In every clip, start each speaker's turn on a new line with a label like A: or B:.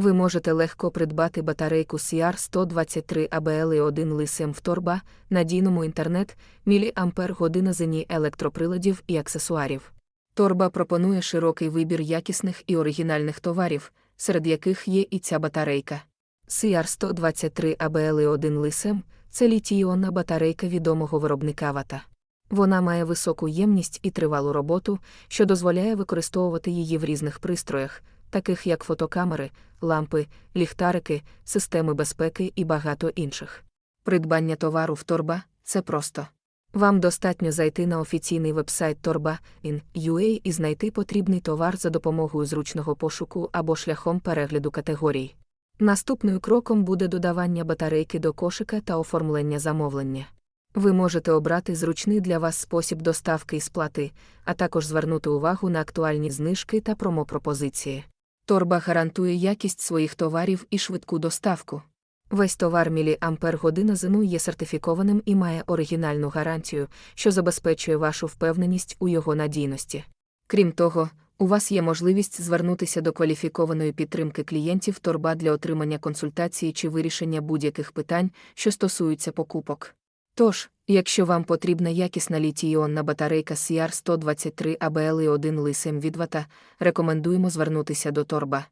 A: Ви можете легко придбати батарейку CR123 abl 1 лисем торба, надійному інтернет, міліампер година зені електроприладів і аксесуарів. Торба пропонує широкий вибір якісних і оригінальних товарів, серед яких є і ця батарейка. CR123 abl 1 лисем це літій-іонна батарейка відомого виробника вата. Вона має високу ємність і тривалу роботу, що дозволяє використовувати її в різних пристроях, таких як фотокамери, лампи, ліхтарики, системи безпеки і багато інших. Придбання товару в торба це просто. Вам достатньо зайти на офіційний вебсайт Torba.in.ua і знайти потрібний товар за допомогою зручного пошуку або шляхом перегляду категорій. Наступним кроком буде додавання батарейки до кошика та оформлення замовлення. Ви можете обрати зручний для вас спосіб доставки і сплати, а також звернути увагу на актуальні знижки та промопропозиції. Торба гарантує якість своїх товарів і швидку доставку. Весь товар міліампер година зину є сертифікованим і має оригінальну гарантію, що забезпечує вашу впевненість у його надійності. Крім того, у вас є можливість звернутися до кваліфікованої підтримки клієнтів торба для отримання консультації чи вирішення будь-яких питань, що стосуються покупок. Тож, якщо вам потрібна якісна літій-іонна батарейка CR123 ABL і 1 лисим від вата, рекомендуємо звернутися до торба.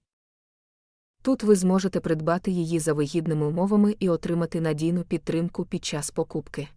A: Тут ви зможете придбати її за вигідними умовами і отримати надійну підтримку під час покупки.